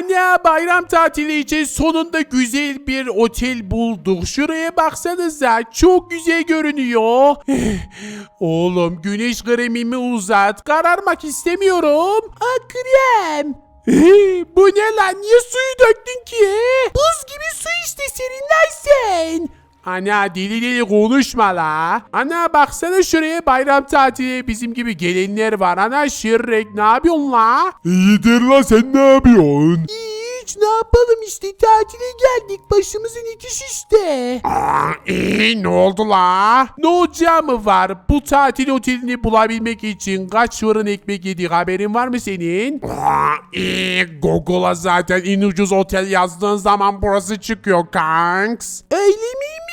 Anne bayram tatili için sonunda güzel bir otel bulduk. Şuraya baksanıza çok güzel görünüyor. Oğlum güneş kremimi uzat. Kararmak istemiyorum. Aa krem. Bu ne lan? Niye suyu döktün ki? Buz gibi su işte serinlersin. Ana deli deli konuşma la. Ana baksana şuraya bayram tatili bizim gibi gelenler var. Ana şirrek ne yapıyorsun la? İyidir la sen ne yapıyorsun? Hiç ne yapalım işte tatile geldik başımızın ikiş işte. Aa, iyi ne oldu la? Ne olacağı mı var? Bu tatil otelini bulabilmek için kaç fırın ekmek yedik haberin var mı senin? Aa, iyi Google'a zaten en ucuz otel yazdığın zaman burası çıkıyor kanks. Öyle miymiş?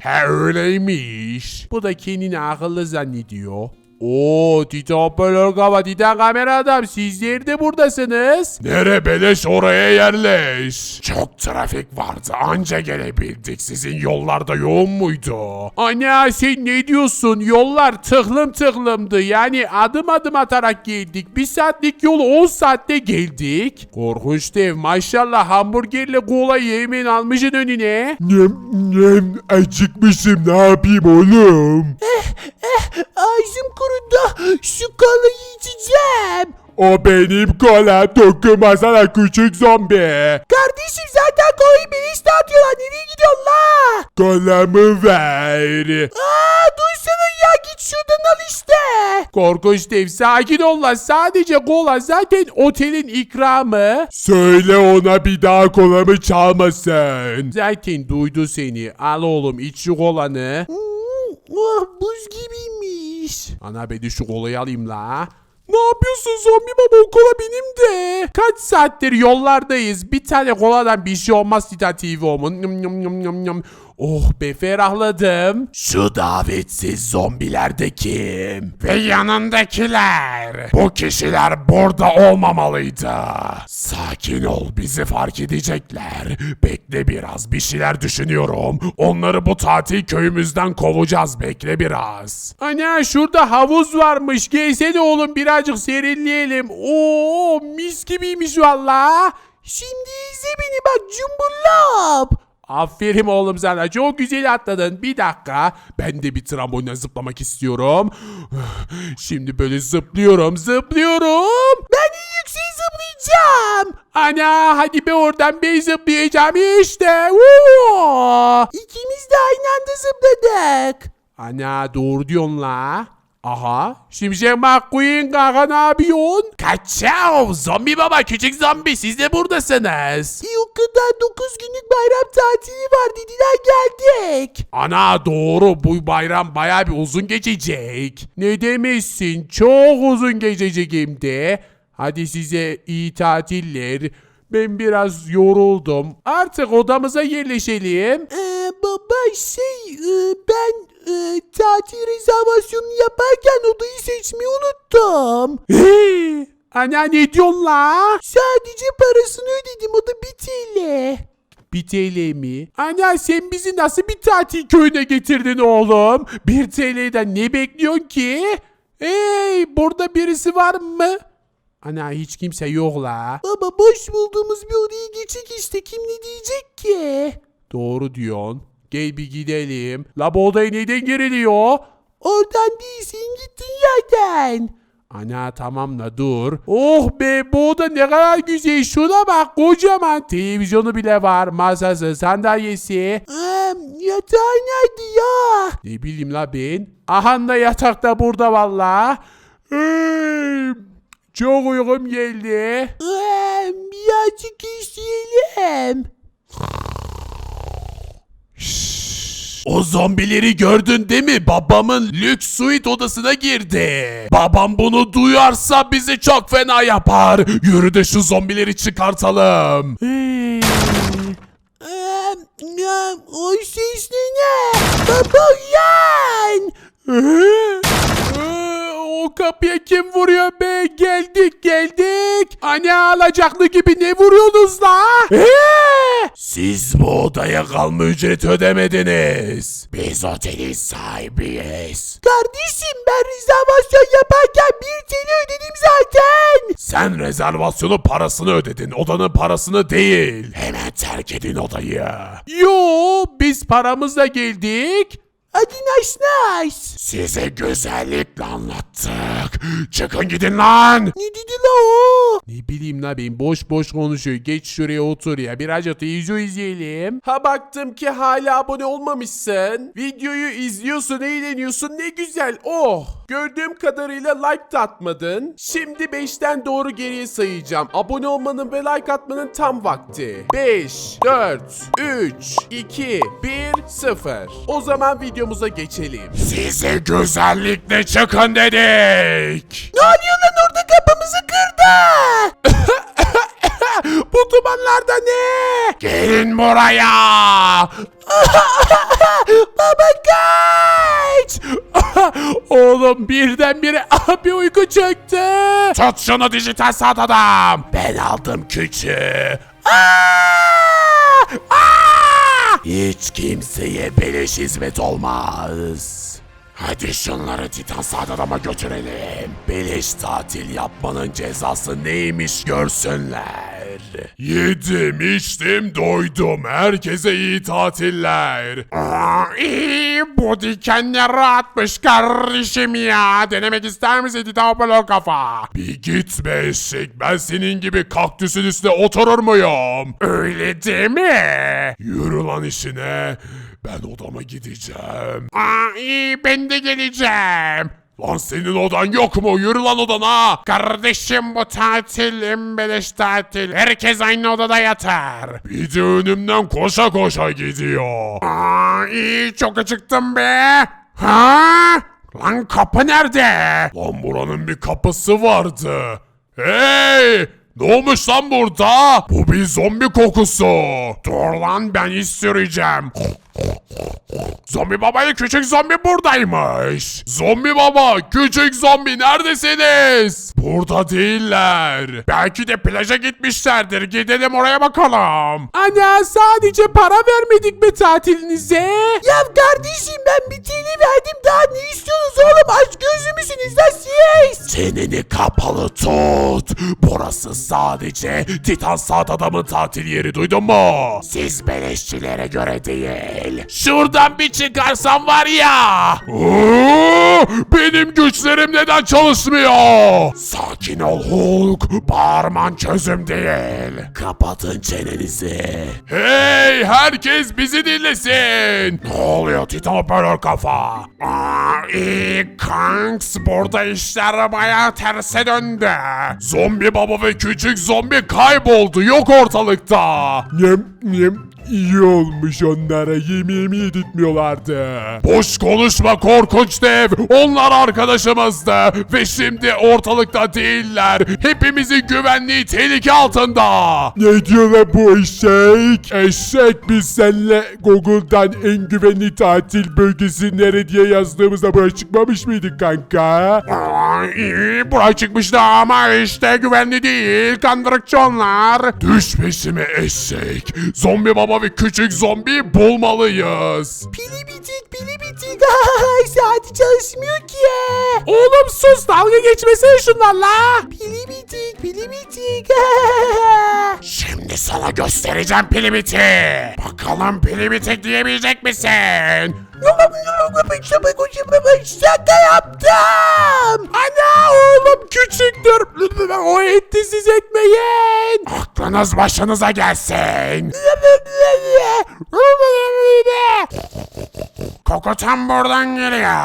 He öyleymiş. Bu da kendini akıllı zannediyor. Oo Tito hoparlör kafa Tito kamera adam sizler de buradasınız. Nere beleş oraya yerleş. Çok trafik vardı anca gelebildik. Sizin yollarda yoğun muydu? Ana sen ne diyorsun? Yollar tıklım tıklımdı. Yani adım adım atarak geldik. Bir saatlik yolu 10 saatte geldik. Korkunç dev maşallah hamburgerle kola yemin almışın önüne. Nem nem acıkmışım ne yapayım oğlum? Ağzım kurudu. Şu kolayı içeceğim. O benim kolam dokunmasana küçük zombi. Kardeşim zaten kolayı beleş dağıtıyorlar. Nereye gidiyorsun la? Kolamı ver. Aa duysana ya git şuradan al işte. Korkunç dev sakin ol lan sadece kola zaten otelin ikramı. Söyle ona bir daha kolamı çalmasın. Zaten duydu seni al oğlum iç şu kolanı. oh buz gibiymiş. Ana ben şu kolayı alayım la. Ne yapıyorsun zombi baba o kola benim de. Kaç saattir yollardayız. Bir tane koladan bir şey olmaz Tita TV. Oh be ferahladım. Şu davetsiz zombiler de kim? Ve yanındakiler. Bu kişiler burada olmamalıydı. Sakin ol bizi fark edecekler. Bekle biraz bir şeyler düşünüyorum. Onları bu tatil köyümüzden kovacağız bekle biraz. Ana şurada havuz varmış. Gelsene oğlum birazcık serinleyelim. Oo mis gibiymiş valla. Şimdi izle beni bak cumburlap. Aferin oğlum sana çok güzel atladın. Bir dakika ben de bir trambolinle zıplamak istiyorum. Şimdi böyle zıplıyorum zıplıyorum. Ben en yüksek zıplayacağım. Ana hadi be oradan ben zıplayacağım işte. Woo! İkimiz de aynı anda zıpladık. Ana doğru diyorsun la. Aha. Şimşek McQueen kanka ne yapıyorsun? Kaçav. Zombi baba küçük zombi siz de buradasınız. E, kadar 9 günlük bayram tatili var dediler geldik. Ana doğru bu bayram baya bir uzun geçecek. Ne demişsin çok uzun geçecek hem de. Hadi size iyi tatiller. Ben biraz yoruldum. Artık odamıza yerleşelim. Ee, baba şey ben tatil rezervasyonu yaparken odayı seçmeyi unuttum. Ana ne diyorsun la? Sadece parasını ödedim o da 1 TL. 1 TL mi? Ana sen bizi nasıl bir tatil köyüne getirdin oğlum? 1 TL'den ne bekliyorsun ki? Hey burada birisi var mı? Ana hiç kimse yok la. Baba boş bulduğumuz bir odaya geçik işte kim ne diyecek ki? Doğru diyorsun. Gel bir gidelim. La bu odaya neden giriliyor? Oradan değilsin gittin yerden. Ana tamam la dur. Oh be bu oda ne kadar güzel. Şuna bak kocaman. Televizyonu bile var. Masası, sandalyesi. yatağı nerede ya? Ne bileyim la ben. Aha da yatak da burada valla. Çok uykum geldi. Birazcık isteyelim. O zombileri gördün değil mi? Babamın lüks suite odasına girdi. Babam bunu duyarsa bizi çok fena yapar. Yürü de şu zombileri çıkartalım. o ses ne? Baba uyan. O kapıya kim vuruyor be? Geldik geldik. Anne alacaklı gibi ne vuruyorsunuz la? Siz bu odaya kalma ücreti ödemediniz. Biz otelin sahibiyiz. Kardeşim ben rezervasyon yaparken 1 TL ödedim zaten. Sen rezervasyonun parasını ödedin, odanın parasını değil. Hemen terk edin odayı. Yo, biz paramızla geldik. Hadi nice nice. Size güzellikle anlattık. Çıkın gidin lan. Ne dedi la o? Ne bileyim la ben boş boş konuşuyor. Geç şuraya otur ya. Birazcık televizyon izleyelim. Ha baktım ki hala abone olmamışsın. Videoyu izliyorsun, eğleniyorsun. Ne güzel. Oh. Gördüğüm kadarıyla like da atmadın. Şimdi 5'ten doğru geriye sayacağım. Abone olmanın ve like atmanın tam vakti. 5, 4, 3, 2, 1, 0. O zaman videomuza geçelim. Size güzellikle çıkın dedik. Ne oluyor lan orada kapımızı kırdı. Bu dumanlarda ne? Gelin buraya. Baba kaç. Oğlum birdenbire bir uyku çöktü. Tut şunu dijital saat adam. Ben aldım küçüğü. Aa! Aa! Hiç kimseye beleş hizmet olmaz. Hadi şunları Titan Saat Adam'a götürelim. Beleş tatil yapmanın cezası neymiş görsünler. Yedim, içtim, doydum. Herkese iyi tatiller. Aa, iyi, bu dikenler rahatmış kardeşim ya. Denemek ister misin Titan kafa? Bir gitme eşek. Ben senin gibi kaktüsün üstüne oturur muyum? Öyle mi? Yürü lan işine. Ben odama gideceğim. Aa, iyi ben de geleceğim. Lan senin odan yok mu? Yürü lan odana. Kardeşim bu tatil embeleş tatil. Herkes aynı odada yatar. Bir de önümden koşa koşa gidiyor. Aa, iyi çok acıktım be. Ha? Lan kapı nerede? Lan buranın bir kapısı vardı. Hey! Ne olmuş lan burada? Bu bir zombi kokusu. Dur lan ben iş süreceğim. Zombi baba ile küçük zombi buradaymış. Zombi baba, küçük zombi neredesiniz? Burada değiller. Belki de plaja gitmişlerdir. Gidelim oraya bakalım. Ana sadece para vermedik mi tatilinize? Ya kardeşim ben bir TL verdim daha ne istiyorsunuz oğlum aç gözlü müsünüz lan siz? Çeneni kapalı tut. Burası sadece Titan Saat Adam'ın tatil yeri duydun mu? Siz beleşçilere göre değil. Şuradan bir çıkarsam var ya. Oo, benim güçlerim neden çalışmıyor? Sakin ol Hulk. Bağırman çözüm değil. Kapatın çenenizi. Hey herkes bizi dinlesin. Ne oluyor Titan Hoparlör kafa? Aa, iyi kanks burada işler baya terse döndü. Zombi baba ve küçük zombi kayboldu yok ortalıkta. Nem nem iyi olmuş onlara yemeğimi yedirtmiyorlardı. Boş konuşma korkunç dev. Onlar arkadaşımızdı. Ve şimdi ortalıkta değiller. Hepimizin güvenliği tehlike altında. Ne diyorlar bu eşek? Eşek biz senle Google'dan en güvenli tatil bölgesi nere diye yazdığımızda buraya çıkmamış mıydık kanka? İyi, buraya çıkmıştı ama işte güvenli değil. Kandırıkçı onlar. Düş peşime eşek. Zombi baba ve küçük zombi bulmalıyız. Pili bitik pili bitik ay saati çalışmıyor ki. Oğlum sus dalga geçmesene şunlarla. Pili bitik pili bitik. Şimdi sana göstereceğim pili biti. Bakalım pili bitik diyebilecek misin? Şaka yaptım. Ana oğlum küçüktür. O etti siz etmeyin. Aklınız başınıza gelsin. Koku tam buradan geliyor.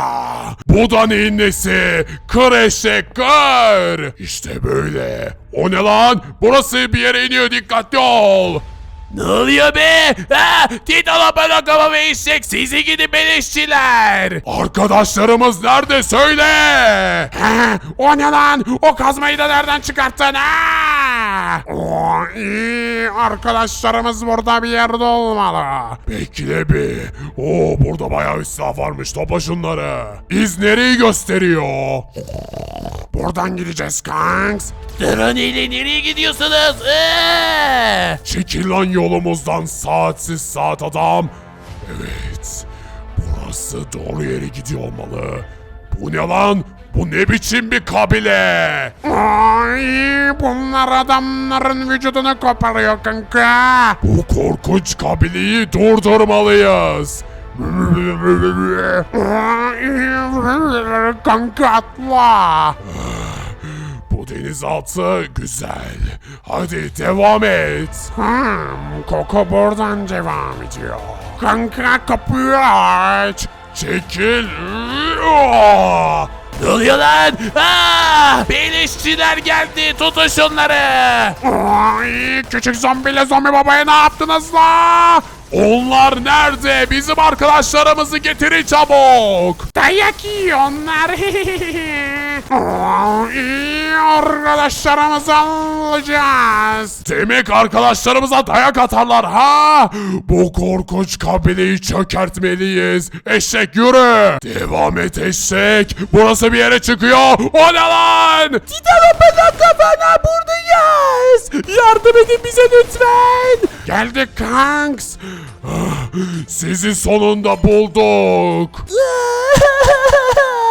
Bu da neyin nesi? Kır eşek kır. İşte böyle. O ne lan? Burası bir yere iniyor dikkatli ol. Ne oluyor be? Ha, Titan'a balakama ve eşek sizi gidi beleşçiler. Arkadaşlarımız nerede söyle. Ha, o ne lan? O kazmayı da nereden çıkarttın ha? Oo, iyi. Arkadaşlarımız burada bir yerde olmalı. Bekle bir. Oo burada bayağı israf varmış. Topla şunları. İz nereyi gösteriyor? Buradan gideceğiz kanks. Durun ile nereye gidiyorsunuz? Ee! Çekil lan yolumuzdan saatsiz saat adam. Evet. Burası doğru yere gidiyor olmalı. Bu ne lan? Bu ne biçim bir kabile? Ay, bunlar adamların vücudunu koparıyor kanka. Bu korkunç kabileyi durdurmalıyız. Ay, kanka atla. Denizaltı güzel. Hadi devam et. Hmm, koku buradan devam ediyor. Kanka kapıyı aç. Çekil. Ne oluyor lan? Aa, Beleşçiler geldi. Tutun şunları. Ay, küçük zombiyle zombi babaya ne yaptınız la? Onlar nerede? Bizim arkadaşlarımızı getirin çabuk. Dayak yiyor onlar. Arkadaşlarımızı alacağız. Demek arkadaşlarımıza dayak atarlar ha? Bu korkunç kabileyi çökertmeliyiz. Eşek yürü. Devam et eşek. Burası bir yere çıkıyor. O ne lan? Titan bana kafana buradayız. Yardım edin bize lütfen. Geldik kanks. Sizi sonunda bulduk.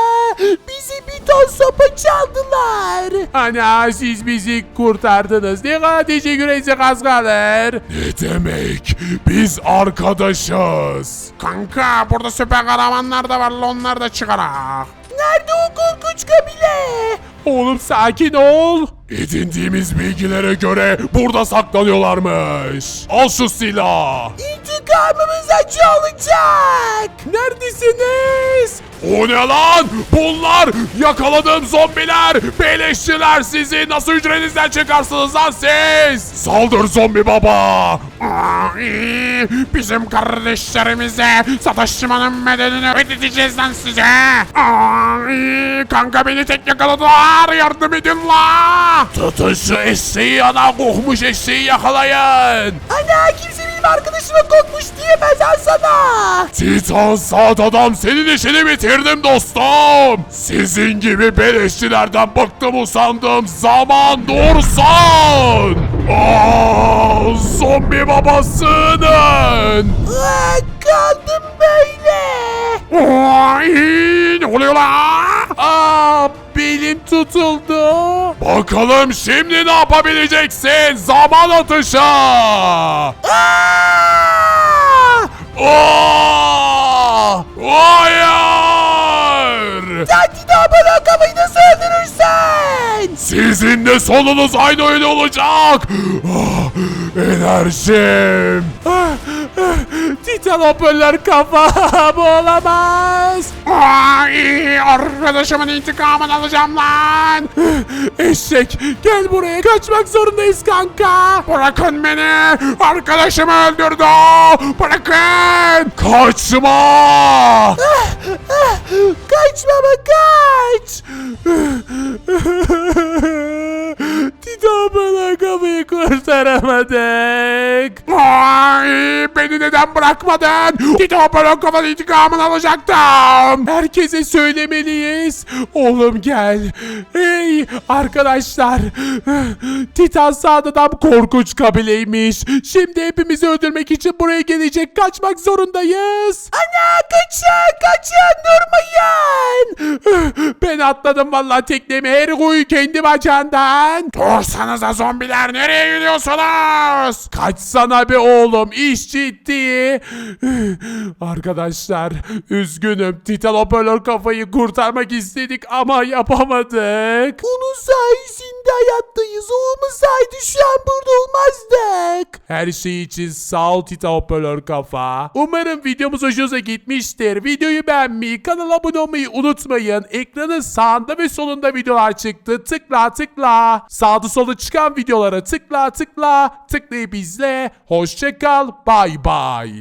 Bizi bir ton sopa çaldılar. Ana siz bizi kurtardınız. Ne kadar teşekkür etsek az kalır. Ne demek? Biz arkadaşız. Kanka burada süper kahramanlar da var. Onlar da çıkarak. Nerede o korkunç kabile? Oğlum sakin ol. Edindiğimiz bilgilere göre burada saklanıyorlarmış. Al şu silah. İntikamımız acı olacak. Neredesiniz? O ne lan? Bunlar yakaladığım zombiler. Beleşçiler sizi nasıl hücrenizden çıkarsınız lan siz? Saldır zombi baba. Bizim kardeşlerimize sataşmanın bedelini ödeteceğiz lan size. Kanka beni tek yakaladılar. Yardım edin la. Tutun şu eşeği ana kokmuş eşeği yakalayın. Ana kimse benim arkadaşıma kokmuş diyemez al sana. Titan saat adam senin işini bitirdim dostum. Sizin gibi beleşçilerden bıktım usandım. Zaman dursun. Aa, zombi babasının. Aa, kaldım böyle. Ay, ne oluyor la? Aa, belim tutuldu. Bakalım şimdi ne yapabileceksin? Zaman atışı. Aa! Aa! Hayır! Sen daha bana kafayı nasıl öldürürsen? Sizin de sonunuz aynı öyle olacak. Ah, enerjim. Titan hoparlör kafa bu olamaz. Ay, arkadaşımın intikamını alacağım lan. Eşek gel buraya kaçmak zorundayız kanka. Bırakın beni. Arkadaşımı öldürdü. Bırakın. Kaçma! Kaç baba kaç. Hoparlör kafayı kurtaramadık. Ay, beni neden bırakmadın? Titan hoparlör kafanın intikamını alacaktım. Herkese söylemeliyiz. Oğlum gel. Hey arkadaşlar. Titan sağdan korkunç kabileymiş. Şimdi hepimizi öldürmek için buraya gelecek. Kaçmak zorundayız. Ana kaçın kaçın durmayın. Ben atladım vallahi teknemi her kuyu kendi bacağından. Dursanıza zombiler nereye gidiyorsunuz? Kaçsana be oğlum iş ciddi. Arkadaşlar üzgünüm Titan hoparlör kafayı kurtarmak istedik ama yapamadık. Onun sayesinde hayattayız. O olmasaydı şu an burada olmazdık. Her şey için sağ ol Tita Hoparlör Kafa. Umarım videomuz hoşunuza gitmiştir. Videoyu beğenmeyi, kanala abone olmayı unutmayın. Ekranın sağında ve solunda videolar çıktı. Tıkla tıkla. Sağda solda çıkan videolara tıkla tıkla. Tıklayıp izle. Hoşçakal. Bay bay.